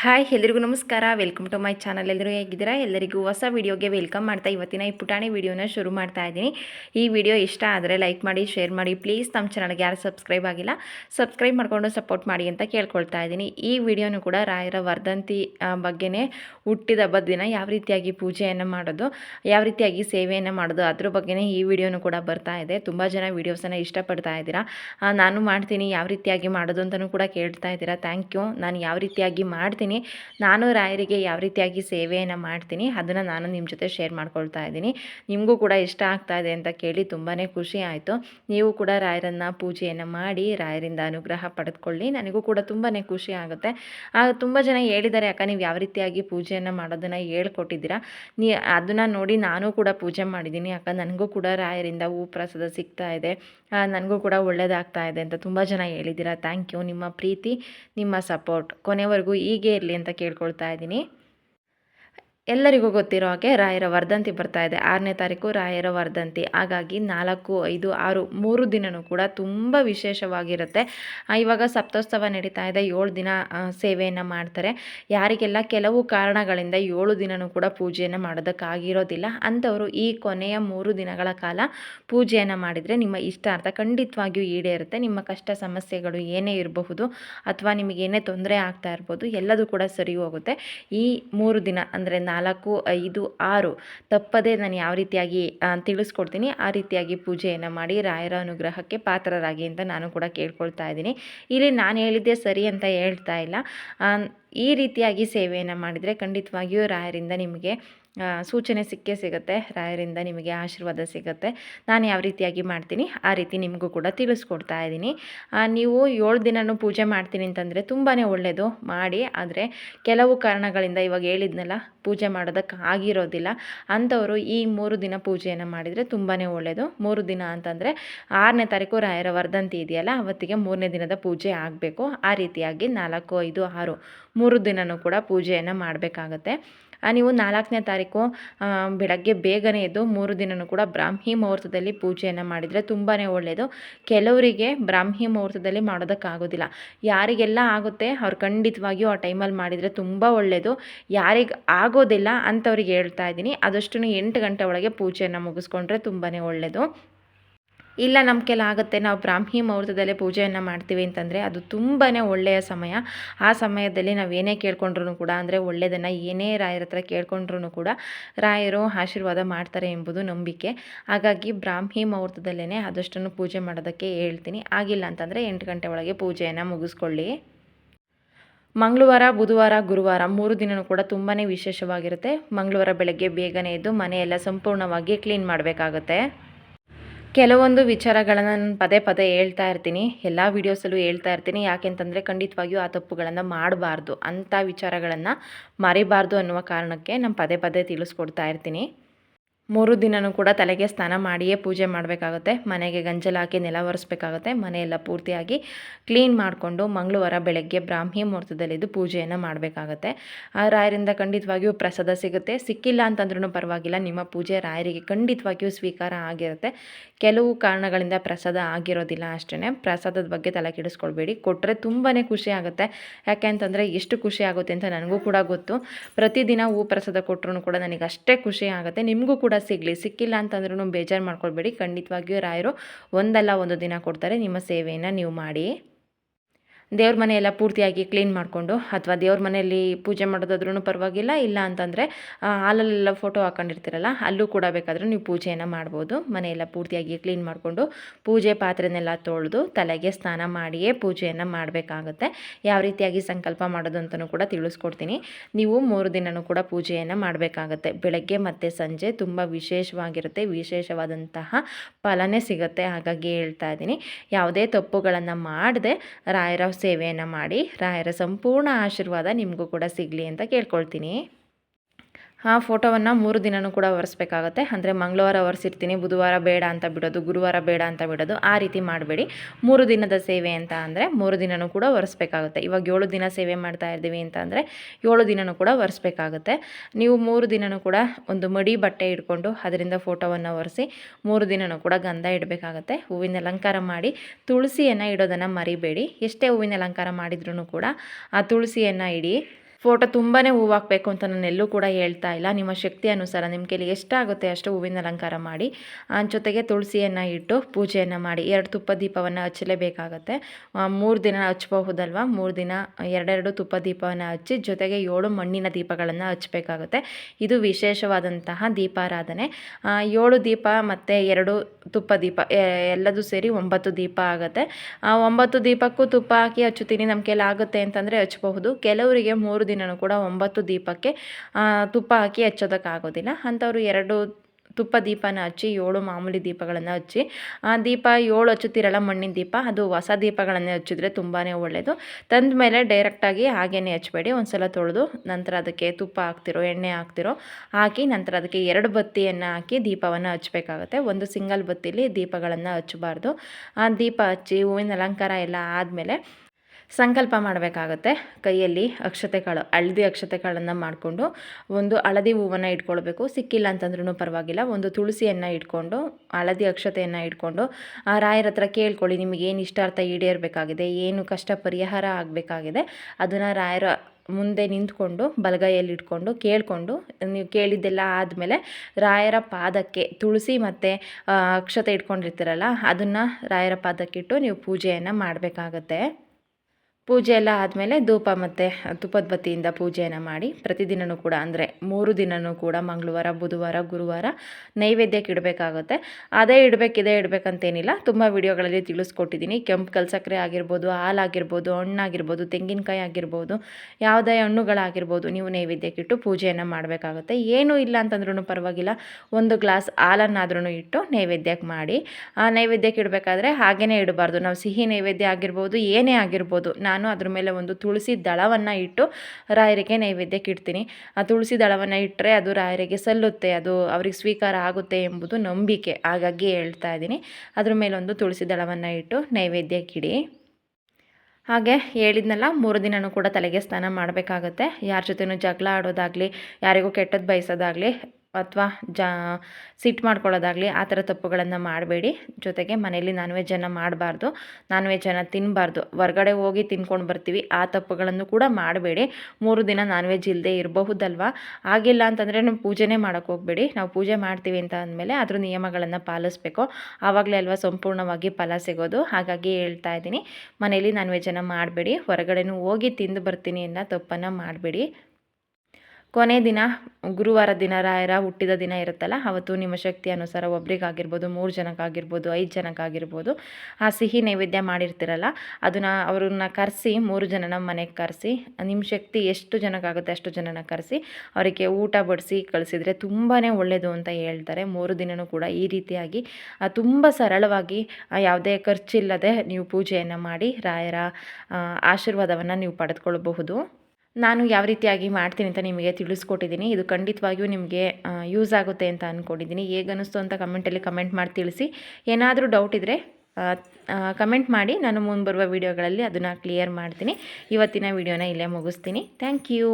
Hi, ಎಲ್ರಿಗೂ ನಮಸ್ಕಾರ. Welcome to my channel ಎಲ್ಲರೂ ಹೇಗಿದ್ದೀರಾ? ಎಲ್ಲರಿಗೂ ಹೊಸ ವಿಡಿಯೋಗೆ ವೆಲ್ಕಮ್ ಮಾಡ್ತಾ ಇವತ್ತಿನ ಈ ಪುಟಾಣಿ ವಿಡಿಯೋನ ಶುರು ಮಾಡ್ತಾ ಇದ್ದೀನಿ. ಈ ವಿಡಿಯೋ ಇಷ್ಟ ಆದರೆ ಲೈಕ್ ಮಾಡಿ ಶೇರ್ ಮಾಡಿ. ಪ್ಲೀಸ್ ನಮ್ಮ ಚಾನಲ್ಗೆ ಯಾರು ಸಬ್ಸ್ಕ್ರೈಬ್ ಆಗಿಲ್ಲ ಸಬ್ಸ್ಕ್ರೈಬ್ ಮಾಡಿಕೊಂಡು ಸಪೋರ್ಟ್ ಮಾಡಿ ಅಂತ ಕೇಳ್ಕೊಳ್ತಾ ಇದ್ದೀನಿ. ಈ ವಿಡಿಯೋನು ಕೂಡ ರಾಯರ ವರ್ಧಂತಿ ಬಗ್ಗೆನೇ ಹುಟ್ಟಿದ ಹಬ್ಬದ ದಿನ ಯಾವ ರೀತಿಯಾಗಿ ಪೂಜೆಯನ್ನು ಮಾಡೋದು, ಯಾವ ರೀತಿಯಾಗಿ ಸೇವೆಯನ್ನು ಮಾಡೋದು, ಅದ್ರ ಬಗ್ಗೆನೇ ಈ ವಿಡಿಯೋನು ಕೂಡ ಬರ್ತಾ ಇದೆ. ತುಂಬ ಜನ ವೀಡಿಯೋಸನ್ನು ಇಷ್ಟಪಡ್ತಾ ಇದ್ದೀರಾ. ನಾನು ಮಾಡ್ತೀನಿ, ಯಾವ ರೀತಿಯಾಗಿ ಮಾಡೋದು ಅಂತಲೂ ಕೂಡ ಕೇಳ್ತಾ ಇದ್ದೀರಾ. ಥ್ಯಾಂಕ್ ಯು ನಾನು ಯಾವ ರೀತಿಯಾಗಿ ಮಾಡ್ತೀನಿ ನಾನು ರಾಯರಿಗೆ ಯಾವ ರೀತಿಯಾಗಿ ಸೇವೆಯನ್ನು ಮಾಡ್ತೀನಿ, ಅದನ್ನು ನಾನು ನಿಮ್ಮ ಜೊತೆ ಶೇರ್ ಮಾಡ್ಕೊಳ್ತಾ ಇದ್ದೀನಿ. ನಿಮಗೂ ಕೂಡ ಇಷ್ಟ ಆಗ್ತಾ ಇದೆ ಅಂತ ಕೇಳಿ ತುಂಬಾ ಖುಷಿ ಆಯಿತು. ನೀವು ಕೂಡ ರಾಯರನ್ನು ಪೂಜೆಯನ್ನು ಮಾಡಿ, ರಾಯರಿಂದ ಅನುಗ್ರಹ ಪಡೆದುಕೊಳ್ಳಿ. ನನಗೂ ಕೂಡ ತುಂಬಾ ಖುಷಿ ಆಗುತ್ತೆ. ಆಗ ತುಂಬ ಜನ ಹೇಳಿದ್ದಾರೆ, ಅಕ್ಕ, ನೀವು ಯಾವ ರೀತಿಯಾಗಿ ಪೂಜೆಯನ್ನು ಮಾಡೋದನ್ನು ಹೇಳ್ಕೊಟ್ಟಿದ್ದೀರಾ? ನೀ, ಅದನ್ನು ನೋಡಿ ನಾನು ಕೂಡ ಪೂಜೆ ಮಾಡಿದ್ದೀನಿ. ಅಕ್ಕ, ನನಗೂ ಕೂಡ ರಾಯರಿಂದ ಹೂ ಪ್ರಸಾದ ಸಿಗ್ತಾ ಇದೆ. ನನಗೂ ಕೂಡ ಒಳ್ಳೆಯದಾಗ್ತಾ ಇದೆ ಅಂತ ತುಂಬ ಜನ ಹೇಳಿದ್ದೀರಾ? Thank you. ನಿಮ್ಮ ಪ್ರೀತಿ, ನಿಮ್ಮ ಸಪೋರ್ಟ್ ಕೊನೆವರೆಗೂ ಹೀಗೆ ಇರಲಿ ಅಂತ ಕೇಳ್ಕೊಳ್ತಾ ಇದ್ದೀನಿ. ಎಲ್ಲರಿಗೂ ಗೊತ್ತಿರೋ ಹಾಗೆ ರಾಯರ ವರ್ಧಂತಿ ಬರ್ತಾ ಇದೆ. ಆರನೇ ತಾರೀಕು ರಾಯರ ವರ್ಧಂತಿ ಹಾಗಾಗಿ ನಾಲ್ಕು, ಐದು, ಆರು, ಮೂರು ದಿನವೂ ಕೂಡ ತುಂಬ ವಿಶೇಷವಾಗಿರುತ್ತೆ. ಇವಾಗ ಸಪ್ತೋತ್ಸವ ನಡೀತಾ ಇದೆ. ಏಳು ದಿನ ಸೇವೆಯನ್ನು ಮಾಡ್ತಾರೆ. ಯಾರಿಗೆಲ್ಲ ಕೆಲವು ಕಾರಣಗಳಿಂದ ಏಳು ದಿನವೂ ಕೂಡ ಪೂಜೆಯನ್ನು ಮಾಡೋದಕ್ಕಾಗಿರೋದಿಲ್ಲ, ಅಂಥವರು ಈ ಕೊನೆಯ ಮೂರು ದಿನಗಳ ಕಾಲ ಪೂಜೆಯನ್ನು ಮಾಡಿದರೆ ನಿಮ್ಮ ಇಷ್ಟಾರ್ಥ ಖಂಡಿತವಾಗಿಯೂ ಈಡೇರುತ್ತೆ. ನಿಮ್ಮ ಕಷ್ಟ ಸಮಸ್ಯೆಗಳು ಏನೇ ಇರಬಹುದು ಅಥವಾ ನಿಮಗೇನೇ ತೊಂದರೆ ಆಗ್ತಾ ಇರ್ಬೋದು, ಎಲ್ಲದೂ ಕೂಡ ಸರಿ ಹೋಗುತ್ತೆ. ಈ ಮೂರು ದಿನ ಅಂದರೆ ಐದು, ಆರು. ತಪ್ಪದೇ ನಾನು ಯಾವ ರೀತಿಯಾಗಿ ತಿಳಿಸ್ಕೊಡ್ತೀನಿ, ಆ ರೀತಿಯಾಗಿ ಪೂಜೆಯನ್ನು ಮಾಡಿ ರಾಯರ ಅನುಗ್ರಹಕ್ಕೆ ಪಾತ್ರರಾಗಿ ಅಂತ ನಾನು ಕೂಡ ಕೇಳ್ಕೊಳ್ತಾ ಇದ್ದೀನಿ. ಇಲ್ಲಿ ನಾನು ಹೇಳಿದ್ದೆ ಸರಿ ಅಂತ ಹೇಳ್ತಾ ಇಲ್ಲ. ಈ ರೀತಿಯಾಗಿ ಸೇವೆಯನ್ನು ಮಾಡಿದರೆ ಖಂಡಿತವಾಗಿಯೂ ರಾಯರಿಂದ ನಿಮಗೆ ಸೂಚನೆ ಸಿಕ್ಕೇ ಸಿಗುತ್ತೆ, ರಾಯರಿಂದ ನಿಮಗೆ ಆಶೀರ್ವಾದ ಸಿಗುತ್ತೆ. ನಾನು ಯಾವ ರೀತಿಯಾಗಿ ಮಾಡ್ತೀನಿ, ಆ ರೀತಿ ನಿಮಗೂ ಕೂಡ ತಿಳಿಸ್ಕೊಡ್ತಾ ಇದ್ದೀನಿ. ನೀವು ಏಳು ದಿನನೂ ಪೂಜೆ ಮಾಡ್ತೀನಿ ಅಂತಂದರೆ ತುಂಬಾ ಒಳ್ಳೆಯದು ಮಾಡಿ, ಆದರೆ ಕೆಲವು ಕಾರಣಗಳಿಂದ ಇವಾಗ ಹೇಳಿದ್ನಲ್ಲ, ಪೂಜೆ ಮಾಡೋದಕ್ಕೆ ಆಗಿರೋದಿಲ್ಲ. ಅಂಥವರು ಈ ಮೂರು ದಿನ ಪೂಜೆಯನ್ನು ಮಾಡಿದರೆ ತುಂಬಾ ಒಳ್ಳೆಯದು ಮೂರು ದಿನ ಅಂತಂದರೆ ಆರನೇ ತಾರೀಕು ರಾಯರ ವರ್ಧಂತಿ ಇದೆಯಲ್ಲ, ಅವತ್ತಿಗೆ ಮೂರನೇ ದಿನದ ಪೂಜೆ ಆಗಬೇಕು. ಆ ರೀತಿಯಾಗಿ ನಾಲ್ಕು, ಐದು, ಆರು, ಮೂರು ದಿನವೂ ಕೂಡ ಪೂಜೆಯನ್ನು ಮಾಡಬೇಕಾಗತ್ತೆ. ನೀವು ನಾಲ್ಕನೇ ತಾರೀಕು ಬೆಳಗ್ಗೆ ಬೇಗನೆ ಎದ್ದು ಮೂರು ದಿನವೂ ಕೂಡ ಬ್ರಾಹ್ಮಿ ಮುಹೂರ್ತದಲ್ಲಿ ಪೂಜೆಯನ್ನು ಮಾಡಿದರೆ ತುಂಬಾ ಒಳ್ಳೆಯದು ಕೆಲವರಿಗೆ ಬ್ರಾಹ್ಮಿ ಮುಹೂರ್ತದಲ್ಲಿ ಮಾಡೋದಕ್ಕಾಗೋದಿಲ್ಲ. ಯಾರಿಗೆಲ್ಲ ಆಗುತ್ತೆ ಅವ್ರು ಖಂಡಿತವಾಗಿಯೂ ಆ ಟೈಮಲ್ಲಿ ಮಾಡಿದರೆ ತುಂಬ ಒಳ್ಳೆಯದು ಯಾರಿಗೆ ಆಗೋದಿಲ್ಲ ಅಂಥವ್ರಿಗೆ ಹೇಳ್ತಾ ಇದ್ದೀನಿ. ಆದಷ್ಟು ಎಂಟು ಗಂಟೆ ಒಳಗೆ ಪೂಜೆಯನ್ನು ಮುಗಿಸ್ಕೊಂಡ್ರೆ ತುಂಬಾ ಒಳ್ಳೆಯದು ಇಲ್ಲ ನಮ್ಮ ಕೆಲ ಆಗುತ್ತೆ, ನಾವು ಬ್ರಾಹ್ಮಿ ಮುಹೂರ್ತದಲ್ಲೇ ಪೂಜೆಯನ್ನು ಮಾಡ್ತೀವಿ ಅಂತಂದರೆ ಅದು ತುಂಬಾ ಒಳ್ಳೆಯ ಸಮಯ. ಆ ಸಮಯದಲ್ಲಿ ನಾವು ಏನೇ ಕೇಳ್ಕೊಂಡ್ರೂ ಕೂಡ, ಅಂದರೆ ಒಳ್ಳೆಯದನ್ನು ಏನೇ ರಾಯರ ಹತ್ರ ಕೇಳ್ಕೊಂಡ್ರೂ ಕೂಡ ರಾಯರು ಆಶೀರ್ವಾದ ಮಾಡ್ತಾರೆ ಎಂಬುದು ನಂಬಿಕೆ. ಹಾಗಾಗಿ ಬ್ರಾಹ್ಮಿ ಮುಹೂರ್ತದಲ್ಲೇ ಆದಷ್ಟನ್ನು ಪೂಜೆ ಮಾಡೋದಕ್ಕೆ ಹೇಳ್ತೀನಿ. ಆಗಿಲ್ಲ ಅಂತಂದರೆ ಎಂಟು ಗಂಟೆ ಒಳಗೆ ಪೂಜೆಯನ್ನು ಮುಗಿಸ್ಕೊಳ್ಳಿ. ಮಂಗಳವಾರ, ಬುಧವಾರ, ಗುರುವಾರ ಮೂರು ದಿನವೂ ಕೂಡ ತುಂಬಾ ವಿಶೇಷವಾಗಿರುತ್ತೆ. ಮಂಗಳವಾರ ಬೆಳಗ್ಗೆ ಬೇಗನೆ ಎದ್ದು ಮನೆಯೆಲ್ಲ ಸಂಪೂರ್ಣವಾಗಿ ಕ್ಲೀನ್ ಮಾಡಬೇಕಾಗುತ್ತೆ. ಕೆಲವೊಂದು ವಿಚಾರಗಳನ್ನು ನಾನು ಪದೇ ಪದೇ ಹೇಳ್ತಾ ಇರ್ತೀನಿ. ಎಲ್ಲ ವೀಡಿಯೋಸಲ್ಲೂ ಹೇಳ್ತಾ ಇರ್ತೀನಿ. ಯಾಕೆಂತಂದರೆ ಖಂಡಿತವಾಗಿಯೂ ಆ ತಪ್ಪುಗಳನ್ನು ಮಾಡಬಾರ್ದು. ಅಂಥ ವಿಚಾರಗಳನ್ನು ಮರಿಬಾರ್ದು ಅನ್ನುವ ಕಾರಣಕ್ಕೆ ನಾನು ಪದೇ ಪದೇ ತಿಳಿಸ್ಕೊಡ್ತಾ ಇರ್ತೀನಿ. ಮೂರು ದಿನವೂ ಕೂಡ ತಲೆಗೆ ಸ್ನಾನ ಮಾಡಿಯೇ ಪೂಜೆ ಮಾಡಬೇಕಾಗುತ್ತೆ. ಮನೆಗೆ ಗಂಜಲ ಹಾಕಿ ನೆಲ ಒರೆಸ್ಬೇಕಾಗುತ್ತೆ. ಮನೆಯೆಲ್ಲ ಪೂರ್ತಿಯಾಗಿ ಕ್ಲೀನ್ ಮಾಡಿಕೊಂಡು ಮಂಗಳವಾರ ಬೆಳಗ್ಗೆ ಬ್ರಾಹ್ಮಿ ಮುಹೂರ್ತದಲ್ಲಿದ್ದು ಪೂಜೆಯನ್ನು ಮಾಡಬೇಕಾಗುತ್ತೆ. ಆ ರಾಯರಿಂದ ಖಂಡಿತವಾಗಿಯೂ ಪ್ರಸಾದ ಸಿಗುತ್ತೆ. ಸಿಕ್ಕಿಲ್ಲ ಅಂತಂದ್ರೂ ಪರವಾಗಿಲ್ಲ. ನಿಮ್ಮ ಪೂಜೆ ರಾಯರಿಗೆ ಖಂಡಿತವಾಗಿಯೂ ಸ್ವೀಕಾರ ಆಗಿರುತ್ತೆ. ಕೆಲವು ಕಾರಣಗಳಿಂದ ಪ್ರಸಾದ ಆಗಿರೋದಿಲ್ಲ ಅಷ್ಟೇ ಪ್ರಸಾದದ ಬಗ್ಗೆ ತಲೆ ಕೆಡಿಸ್ಕೊಳ್ಬೇಡಿ. ಕೊಟ್ಟರೆ ತುಂಬಾ ಖುಷಿ ಆಗುತ್ತೆ. ಯಾಕೆ ಅಂತಂದರೆ ಎಷ್ಟು ಖುಷಿ ಆಗುತ್ತೆ ಅಂತ ನನಗೂ ಕೂಡ ಗೊತ್ತು. ಪ್ರತಿದಿನ ಹೂ ಪ್ರಸಾದ ಕೊಟ್ಟರು ಕೂಡ ನನಗೆ ಅಷ್ಟೇ ಖುಷಿ ಆಗುತ್ತೆ. ನಿಮಗೂ ಕೂಡ ಸಿಗಲಿ. ಸಿಕ್ಕಿಲ್ಲ ಅಂತಂದ್ರೂ ಬೇಜಾರು ಮಾಡ್ಕೊಳ್ಬೇಡಿ. ಖಂಡಿತವಾಗಿಯೂ ರಾಯರು ಒಂದಲ್ಲ ಒಂದು ದಿನ ಕೊಡ್ತಾರೆ. ನಿಮ್ಮ ಸೇವೆಯನ್ನು ನೀವು ಮಾಡಿ. ದೇವ್ರ ಮನೆಯೆಲ್ಲ ಪೂರ್ತಿಯಾಗಿ ಕ್ಲೀನ್ ಮಾಡಿಕೊಂಡು ಅಥವಾ ದೇವ್ರ ಮನೆಯಲ್ಲಿ ಪೂಜೆ ಮಾಡೋದಾದ್ರೂ ಪರವಾಗಿಲ್ಲ, ಇಲ್ಲ ಅಂತಂದರೆ ಹಾಲಲ್ಲೆಲ್ಲ ಫೋಟೋ ಹಾಕೊಂಡಿರ್ತೀರಲ್ಲ, ಅಲ್ಲೂ ಕೂಡ ಬೇಕಾದರೂ ನೀವು ಪೂಜೆಯನ್ನು ಮಾಡ್ಬೋದು. ಮನೆಯೆಲ್ಲ ಪೂರ್ತಿಯಾಗಿ ಕ್ಲೀನ್ ಮಾಡಿಕೊಂಡು ಪೂಜೆ ಪಾತ್ರೆನೆಲ್ಲ ತೊಳೆದು ತಲೆಗೆ ಸ್ನಾನ ಮಾಡಿಯೇ ಪೂಜೆಯನ್ನು ಮಾಡಬೇಕಾಗುತ್ತೆ. ಯಾವ ರೀತಿಯಾಗಿ ಸಂಕಲ್ಪ ಮಾಡೋದು ಅಂತಲೂ ಕೂಡ ತಿಳಿಸ್ಕೊಡ್ತೀನಿ. ನೀವು ಮೂರು ದಿನವೂ ಕೂಡ ಪೂಜೆಯನ್ನು ಮಾಡಬೇಕಾಗತ್ತೆ. ಬೆಳಗ್ಗೆ ಮತ್ತು ಸಂಜೆ ತುಂಬ ವಿಶೇಷವಾಗಿರುತ್ತೆ. ವಿಶೇಷವಾದಂತಹ ಫಲನೇ ಸಿಗುತ್ತೆ. ಹಾಗಾಗಿ ಹೇಳ್ತಾ ಇದ್ದೀನಿ. ಯಾವುದೇ ತಪ್ಪುಗಳನ್ನು ಮಾಡದೆ ರಾಯರ ಸೇವೆಯನ್ನು ಮಾಡಿ ರಾಯರ ಸಂಪೂರ್ಣ ಆಶೀರ್ವಾದ ನಿಮಗೂ ಕೂಡ ಸಿಗಲಿ ಅಂತ ಕೇಳ್ಕೊಳ್ತೀನಿ. ಆ ಫೋಟೋವನ್ನು ಮೂರು ದಿನವೂ ಕೂಡ ಒರೆಸ್ಬೇಕಾಗತ್ತೆ. ಅಂದರೆ ಮಂಗಳವಾರ ಒರೆಸಿರ್ತೀನಿ, ಬುಧವಾರ ಬೇಡ ಅಂತ ಬಿಡೋದು, ಗುರುವಾರ ಬೇಡ ಅಂತ ಬಿಡೋದು, ಆ ರೀತಿ ಮಾಡಬೇಡಿ. ಮೂರು ದಿನದ ಸೇವೆ ಅಂತ ಅಂದರೆ ಮೂರು ದಿನವೂ ಕೂಡ ಒರೆಸ್ಬೇಕಾಗುತ್ತೆ. ಇವಾಗ ಏಳು ದಿನ ಸೇವೆ ಮಾಡ್ತಾ ಇದ್ದೀವಿ ಅಂತ ಅಂದರೆ ಏಳು ದಿನವೂ ಕೂಡ ಒರೆಸ್ಬೇಕಾಗುತ್ತೆ. ನೀವು ಮೂರು ದಿನವೂ ಕೂಡ ಒಂದು ಮಡಿ ಬಟ್ಟೆ ಇಟ್ಕೊಂಡು ಅದರಿಂದ ಫೋಟೋವನ್ನು ಒರೆಸಿ ಮೂರು ದಿನವೂ ಕೂಡ ಗಂಧ ಇಡಬೇಕಾಗತ್ತೆ. ಹೂವಿನ ಅಲಂಕಾರ ಮಾಡಿ ತುಳಸಿಯನ್ನು ಇಡೋದನ್ನು ಮರಿಬೇಡಿ. ಎಷ್ಟೇ ಹೂವಿನ ಅಲಂಕಾರ ಮಾಡಿದ್ರೂ ಕೂಡ ಆ ತುಳಸಿಯನ್ನು ಇಡಿ ಫೋಟೋ ತುಂಬಾ ಹೂವು ಹಾಕಬೇಕು ಅಂತ ನಾನು ಎಲ್ಲೂ ಕೂಡ ಹೇಳ್ತಾ ಇಲ್ಲ. ನಿಮ್ಮ ಶಕ್ತಿ ಅನುಸಾರ ನಿಮ್ಮ ಕೈಲಿ ಎಷ್ಟಾಗುತ್ತೆ ಅಷ್ಟು ಹೂವಿನ ಅಲಂಕಾರ ಮಾಡಿ. ಆ, ಜೊತೆಗೆ ತುಳಸಿಯನ್ನು ಇಟ್ಟು ಪೂಜೆಯನ್ನು ಮಾಡಿ. ಎರಡು ತುಪ್ಪ ದೀಪವನ್ನು ಹಚ್ಚಲೇಬೇಕಾಗತ್ತೆ. ಮೂರು ದಿನ ಹಚ್ಬಹುದಲ್ವಾ ಮೂರು ದಿನ ಎರಡೆರಡು ತುಪ್ಪ ದೀಪವನ್ನು ಹಚ್ಚಿ ಜೊತೆಗೆ ಏಳು ಮಣ್ಣಿನ ದೀಪಗಳನ್ನು ಹಚ್ಚಬೇಕಾಗುತ್ತೆ. ಇದು ವಿಶೇಷವಾದಂತಹ ದೀಪಾರಾಧನೆ. ಏಳು ದೀಪ ಮತ್ತು ಎರಡು ತುಪ್ಪ ದೀಪ ಎಲ್ಲದೂ ಸೇರಿ ಒಂಬತ್ತು ದೀಪ ಆಗುತ್ತೆ. ಒಂಬತ್ತು ದೀಪಕ್ಕೂ ತುಪ್ಪ ಹಾಕಿ ಹಚ್ಚುತ್ತೀನಿ. ನಮ್ಮ ಆಗುತ್ತೆ ಅಂತಂದರೆ ಹಚ್ಚಬಹುದು. ಕೆಲವರಿಗೆ ಮೂರು ದಿನವೂ ಕೂಡ ಒಂಬತ್ತು ದೀಪಕ್ಕೆ ತುಪ್ಪ ಹಾಕಿ ಹಚ್ಚೋದಕ್ಕಾಗೋದಿಲ್ಲ. ಅಂಥವ್ರು ಎರಡು ತುಪ್ಪ ದೀಪನ ಹಚ್ಚಿ, ಏಳು ಮಾಮೂಲಿ ದೀಪಗಳನ್ನು ಹಚ್ಚಿ, ಆ ದೀಪ ಏಳು ಹಚ್ಚುತ್ತಿರಲ್ಲ ಮಣ್ಣಿನ ದೀಪ, ಅದು ಹೊಸ ದೀಪಗಳನ್ನೇ ಹಚ್ಚಿದ್ರೆ ತುಂಬಾ ಒಳ್ಳೆಯದು ತಂದ ಮೇಲೆ ಡೈರೆಕ್ಟಾಗಿ ಹಾಗೇನೆ ಹಚ್ಚಬೇಡಿ. ಒಂದು ಸಲ ತೊಳೆದು ನಂತರ ಅದಕ್ಕೆ ತುಪ್ಪ ಹಾಕ್ತಿರೋ, ಎಣ್ಣೆ ಹಾಕ್ತಿರೋ, ಹಾಕಿ ನಂತರ ಅದಕ್ಕೆ ಎರಡು ಬತ್ತಿಯನ್ನು ಹಾಕಿ ದೀಪವನ್ನು ಹಚ್ಚಬೇಕಾಗುತ್ತೆ. ಒಂದು ಸಿಂಗಲ್ ಬತ್ತಿಲಿ ದೀಪಗಳನ್ನು ಹಚ್ಚಬಾರ್ದು. ಆ ದೀಪ ಹಚ್ಚಿ, ಹೂವಿನ ಅಲಂಕಾರ ಎಲ್ಲ ಆದಮೇಲೆ ಸಂಕಲ್ಪ ಮಾಡಬೇಕಾಗತ್ತೆ. ಕೈಯಲ್ಲಿ ಅಕ್ಷತೆಕಾಳು, ಹಳದಿ ಅಕ್ಷತೆಕಾಳನ್ನು ಮಾಡಿಕೊಂಡು ಒಂದು ಹಳದಿ ಹೂವನ್ನು ಇಟ್ಕೊಳ್ಬೇಕು. ಸಿಕ್ಕಿಲ್ಲ ಅಂತಂದ್ರೂ ಪರವಾಗಿಲ್ಲ. ಒಂದು ತುಳಸಿಯನ್ನು ಇಟ್ಕೊಂಡು, ಹಳದಿ ಅಕ್ಷತೆಯನ್ನು ಇಟ್ಕೊಂಡು, ಆ ರಾಯರ ಹತ್ರ ಕೇಳ್ಕೊಳ್ಳಿ, ನಿಮಗೆ ಏನು ಇಷ್ಟಾರ್ಥ ಈಡೇರಬೇಕಾಗಿದೆ, ಏನು ಕಷ್ಟ ಪರಿಹಾರ ಆಗಬೇಕಾಗಿದೆ, ಅದನ್ನು ರಾಯರ ಮುಂದೆ ನಿಂತ್ಕೊಂಡು, ಬಲಗೈಯಲ್ಲಿ ಇಟ್ಕೊಂಡು, ಕೇಳಿಕೊಂಡು, ನೀವು ಕೇಳಿದ್ದೆಲ್ಲ ಆದಮೇಲೆ ರಾಯರ ಪಾದಕ್ಕೆ ತುಳಸಿ ಮತ್ತು ಅಕ್ಷತೆ ಇಟ್ಕೊಂಡಿರ್ತೀರಲ್ಲ, ಅದನ್ನು ರಾಯರ ಪಾದಕ್ಕಿಟ್ಟು ನೀವು ಪೂಜೆಯನ್ನು ಮಾಡಬೇಕಾಗತ್ತೆ. ಪೂಜೆ ಎಲ್ಲ ಆದಮೇಲೆ ಧೂಪ ಮತ್ತು ತುಪ್ಪದ ಬತ್ತಿಯಿಂದ ಪೂಜೆಯನ್ನು ಮಾಡಿ ಪ್ರತಿದಿನವೂ ಕೂಡ ಅಂದರೆ ಮೂರು ದಿನವೂ ಕೂಡ ಮಂಗಳವಾರ, ಬುಧವಾರ, ಗುರುವಾರ ನೈವೇದ್ಯಕ್ಕೆ ಇಡಬೇಕಾಗುತ್ತೆ. ಅದೇ ಇಡಬೇಕಿದೆ ಇಡಬೇಕಂತೇನಿಲ್ಲ. ತುಂಬ ವಿಡಿಯೋಗಳಲ್ಲಿ ತಿಳಿಸ್ಕೊಟ್ಟಿದ್ದೀನಿ. ಕೆಂಪು ಕಲ್ಸಕ್ಕರೆ ಆಗಿರ್ಬೋದು, ಹಾಲಾಗಿರ್ಬೋದು, ಹಣ್ಣಾಗಿರ್ಬೋದು, ತೆಂಗಿನಕಾಯಿ ಆಗಿರ್ಬೋದು, ಯಾವುದೇ ಹಣ್ಣುಗಳಾಗಿರ್ಬೋದು ನೀವು ನೈವೇದ್ಯಕ್ಕೆ ಇಟ್ಟು ಪೂಜೆಯನ್ನು ಮಾಡಬೇಕಾಗುತ್ತೆ. ಏನೂ ಇಲ್ಲ ಅಂತಂದ್ರೂ ಪರವಾಗಿಲ್ಲ. ಒಂದು ಗ್ಲಾಸ್ ಹಾಲನ್ನಾದ್ರೂ ಇಟ್ಟು ನೈವೇದ್ಯಕ್ಕೆ ಮಾಡಿ. ಆ ನೈವೇದ್ಯಕ್ಕೆ ಇಡಬೇಕಾದ್ರೆ ಹಾಗೇ ಇಡಬಾರ್ದು. ನಾವು ಸಿಹಿ ನೈವೇದ್ಯ ಆಗಿರ್ಬೋದು, ಏನೇ ಆಗಿರ್ಬೋದು, ನಾನು ಅದ್ರ ಮೇಲೆ ಒಂದು ತುಳಸಿ ದಳವನ್ನು ಇಟ್ಟು ರಾಯರಿಗೆ ನೈವೇದ್ಯಕ್ಕೆ ಇಡ್ತೀನಿ. ಆ ತುಳಸಿ ದಳವನ್ನು ಇಟ್ಟರೆ ಅದು ರಾಯರಿಗೆ ಸಲ್ಲುತ್ತೆ, ಅದು ಅವ್ರಿಗೆ ಸ್ವೀಕಾರ ಆಗುತ್ತೆ ಎಂಬುದು ನಂಬಿಕೆ. ಹಾಗಾಗಿ ಹೇಳ್ತಾ ಇದ್ದೀನಿ. ಅದ್ರ ಮೇಲೊಂದು ತುಳಸಿ ದಳವನ್ನು ಇಟ್ಟು ನೈವೇದ್ಯಕ್ಕಿಡಿ ಹಾಗೆ ಹೇಳಿದ್ನಲ್ಲ, ಮೂರು ದಿನವೂ ಕೂಡ ತಲೆಗೆ ಸ್ನಾನ ಮಾಡಬೇಕಾಗತ್ತೆ. ಯಾರ ಜೊತೆನೂ ಜಗಳ ಆಡೋದಾಗಲಿ, ಯಾರಿಗೂ ಕೆಟ್ಟದ್ದು ಬಯಸೋದಾಗಲಿ ಅಥವಾ ಜಾ, ಸಿಟ್ಟು ಮಾಡ್ಕೊಳ್ಳೋದಾಗಲಿ ಆ ಥರ ತಪ್ಪುಗಳನ್ನು ಮಾಡಬೇಡಿ. ಜೊತೆಗೆ ಮನೇಲಿ ನಾನ್ ವೆಜ್ಜನ್ನು ಮಾಡಬಾರ್ದು. ನಾನ್ ವೆಜ್ಜನ್ನು ತಿನ್ನಬಾರ್ದು ಹೊರಗಡೆ ಹೋಗಿ ತಿನ್ಕೊಂಡು ಬರ್ತೀವಿ, ಆ ತಪ್ಪುಗಳನ್ನು ಕೂಡ ಮಾಡಬೇಡಿ. ಮೂರು ದಿನ ನಾನ್ ವೆಜ್ ಇಲ್ಲದೆ ಇರಬಹುದಲ್ವಾ? ಆಗಿಲ್ಲ ಅಂತಂದರೆ ನಾವು ಪೂಜೆನೆ ಮಾಡೋಕ್ಕೆ ಹೋಗಬೇಡಿ. ನಾವು ಪೂಜೆ ಮಾಡ್ತೀವಿ ಅಂತ ಅಂದಮೇಲೆ ಅದ್ರ ನಿಯಮಗಳನ್ನು ಪಾಲಿಸ್ಬೇಕು. ಆವಾಗಲೇ ಅಲ್ವಾ ಸಂಪೂರ್ಣವಾಗಿ ಫಲ ಸಿಗೋದು. ಹಾಗಾಗಿ ಹೇಳ್ತಾ ಇದ್ದೀನಿ ಮನೇಲಿ ನಾನ್ ವೆಜ್ಜನ್ನು ಮಾಡಬೇಡಿ. ಹೊರಗಡೆನೂ ಹೋಗಿ ತಿಂದು ಬರ್ತೀನಿ ಅನ್ನೋ ತಪ್ಪನ್ನು ಮಾಡಬೇಡಿ. ಕೊನೆ ದಿನ, ಗುರುವಾರ ದಿನ ರಾಯರ ಹುಟ್ಟಿದ ದಿನ ಇರುತ್ತಲ್ಲ, ಅವತ್ತು ನಿಮ್ಮ ಶಕ್ತಿ ಅನುಸಾರ ಒಬ್ರಿಗಾಗಿರ್ಬೋದು, ಮೂರು ಜನಕ್ಕಾಗಿರ್ಬೋದು, ಐದು ಜನಕ್ಕಾಗಿರ್ಬೋದು, ಆ ಸಿಹಿ ನೈವೇದ್ಯ ಮಾಡಿರ್ತೀರಲ್ಲ, ಅದನ್ನು ಅವ್ರನ್ನ ಕರೆಸಿ, ಮೂರು ಜನನ ಮನೆಗೆ ಕರೆಸಿ ನಿಮ್ಮ ಶಕ್ತಿ ಎಷ್ಟು ಜನಕ್ಕಾಗುತ್ತೆ ಅಷ್ಟು ಜನನ ಕರೆಸಿ, ಅವರಿಗೆ ಊಟ ಬಡಿಸಿ ಕಳಿಸಿದರೆ ತುಂಬಾ ಒಳ್ಳೆಯದು ಅಂತ ಹೇಳ್ತಾರೆ. ಮೂರು ದಿನವೂ ಕೂಡ ಈ ರೀತಿಯಾಗಿ ತುಂಬ ಸರಳವಾಗಿ ಯಾವುದೇ ಖರ್ಚಿಲ್ಲದೆ ನೀವು ಪೂಜೆಯನ್ನು ಮಾಡಿ, ರಾಯರ ಆಶೀರ್ವಾದವನ್ನು ನೀವು ಪಡೆದುಕೊಳ್ಳಬಹುದು ನಾನು ಯಾವ ರೀತಿಯಾಗಿ ಮಾಡ್ತೀನಿ ಅಂತ ನಿಮಗೆ ತಿಳಿಸ್ಕೊಟ್ಟಿದ್ದೀನಿ. ಇದು ಖಂಡಿತವಾಗಿಯೂ ನಿಮಗೆ ಯೂಸ್ ಆಗುತ್ತೆ ಅಂತ ಅಂದ್ಕೊಂಡಿದ್ದೀನಿ ಹೇಗೆ ಅನ್ನಿಸ್ತು ಅಂತ ಕಮೆಂಟಲ್ಲಿ ಕಮೆಂಟ್ ಮಾಡಿ ತಿಳಿಸಿ. ಏನಾದರೂ ಡೌಟ್ ಇದ್ದರೆ ಕಮೆಂಟ್ ಮಾಡಿ. ನಾನು ಮುಂದೆ ಬರುವ ವೀಡಿಯೋಗಳಲ್ಲಿ ಅದನ್ನು ಕ್ಲಿಯರ್ ಮಾಡ್ತೀನಿ. ಇವತ್ತಿನ ವೀಡಿಯೋನ ಇಲ್ಲೇ ಮುಗಿಸ್ತೀನಿ. Thank you